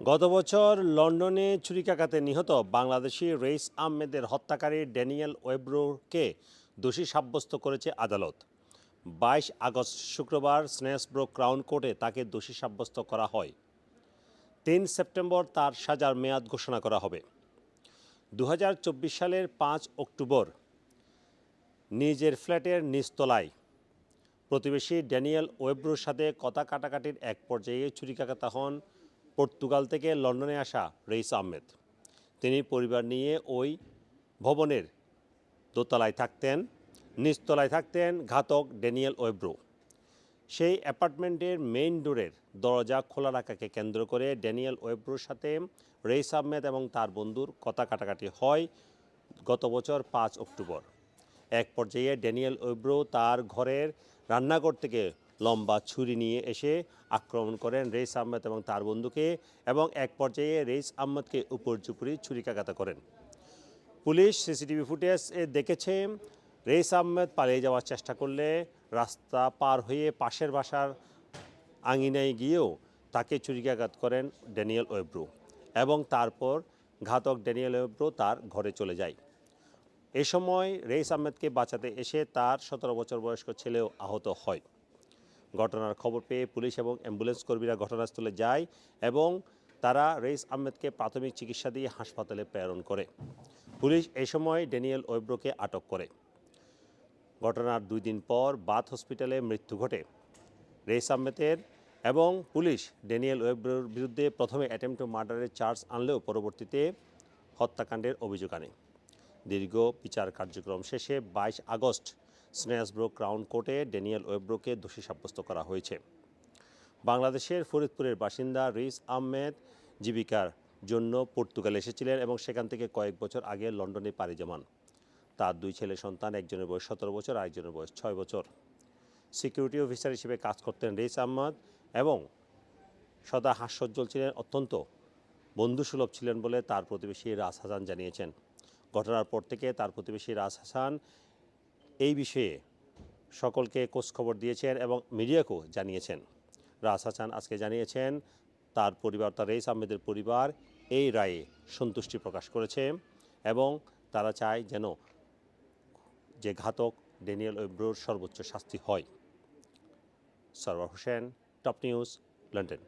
গত বছর লন্ডনে ছুরিকাঘাতে নিহত বাংলাদেশি রেইস আহমেদের হত্যাকারী ড্যানিয়েল ওয়েব্রোকে দোষী সাব্যস্ত করেছে আদালত। বাইশ আগস্ট শুক্রবার স্নেসব্রো ক্রাউন কোর্টে তাকে দোষী সাব্যস্ত করা হয়। তিন সেপ্টেম্বর তার সাজার মেয়াদ ঘোষণা করা হবে। দু হাজার চব্বিশ সালের পাঁচ অক্টোবর নিজের ফ্ল্যাটের নিচতলায় প্রতিবেশী ড্যানিয়েল ওয়েব্রোর সাথে কথা কাটাকাটির এক পর্যায়ে ছুরিকাঘাত হন পর্তুগাল থেকে লন্ডনে আসা রেইস আহমেদ। তিনি পরিবার নিয়ে ওই ভবনের দোতলায় থাকতেন, নিচতলায় থাকতেন ঘাতক ড্যানিয়েল ওয়েব্রো। সেই অ্যাপার্টমেন্টের মেইন ডোরের দরজা খোলা রাখাকে কেন্দ্র করে ড্যানিয়েল ওয়েব্রোর সাথে রেইস আহমেদ এবং তার বন্ধুর কথা কাটাকাটি হয় গত বছর পাঁচ অক্টোবর। এক পর্যায়ে ড্যানিয়েল ওয়েব্রো তার ঘরের রান্নাঘর থেকে লম্বা ছুরি নিয়ে এসে আক্রমণ করেন রেইস আহমেদ এবং তার বন্ধুকে এবং এক পর্যায়ে রেইস আহমেদকে উপর্যুপুরি ছুরিকাঘাত করেন। পুলিশ সিসিটিভি ফুটেজ দেখেছে, রেইস আহমেদ পালিয়ে যাওয়ার চেষ্টা করলে রাস্তা পার হয়ে পাশের বাসার আঙিনায় গিয়েও তাকে ছুরিকাঘাত করেন ড্যানিয়েল ওয়েব্রো এবং তারপর ঘাতক ড্যানিয়েল ওয়েব্রো তার ঘরে চলে যায়। এ সময় রেইস আহমেদকে বাঁচাতে এসে তার সতেরো বছর বয়স্ক ছেলেও আহত হয়। ঘটনার খবর পেয়ে পুলিশ এবং অ্যাম্বুলেন্স কর্মীরা ঘটনাস্থলে যায় এবং তারা রেইস আহমেদকে প্রাথমিক চিকিৎসা দিয়ে হাসপাতালে প্রেরণ করে। পুলিশ এই সময় ড্যানিয়েল ওয়েব্রোকে আটক করে। ঘটনার দুই দিন পর বাথ হসপিটালে মৃত্যু ঘটে। রেইস আহমেদের এবং পুলিশ ড্যানিয়েল ওয়েব্রোর বিরুদ্ধে প্রথমে অ্যাটেম্প টু মার্ডারের চার্জ আনলেও পরবর্তীতে হত্যাকাণ্ডের অভিযোগ আনে। দীর্ঘ বিচার কার্যক্রম শেষে বাইশ আগস্ট স্নেহাসব্রো ক্রাউন কোর্টে ড্যানিয়েল ওয়েব্রোকে দোষী সাব্যস্ত করা হয়েছে। বাংলাদেশের ফরিদপুরের বাসিন্দা রিস আহমেদ জীবিকার জন্য পর্তুগাল এসেছিলেন এবং সেখান থেকে কয়েক বছর আগে লন্ডনে পাড়ি জমান। তার দুই ছেলে সন্তান, একজনের বয়স সতেরো বছর আরেকজনের বয়স ছয় বছর। সিকিউরিটি অফিসার হিসেবে কাজ করতেন রেইস আহমদ এবং সদা হাস্যোজ্জ্বল ছিলেন, অত্যন্ত বন্ধুসুলভ ছিলেন বলে তার প্রতিবেশী রাজ হাসান জানিয়েছেন। ঘটনার পর থেকে তার প্রতিবেশী রাজ হাসান এই বিষয়ে সকলকে খোঁজখবর দিয়েছেন এবং মিডিয়াকেও জানিয়েছেন। রাজ হাসান আজকে জানিয়েছেন, তার পরিবার, তার রেইস আহমেদের পরিবার এই রায়ে সন্তুষ্টি প্রকাশ করেছে এবং তারা চায় যেন যে ঘাতক ড্যানিয়েল ওয়েব্রোর সর্বোচ্চ শাস্তি হয়। Sarwar Hossain, top news, London.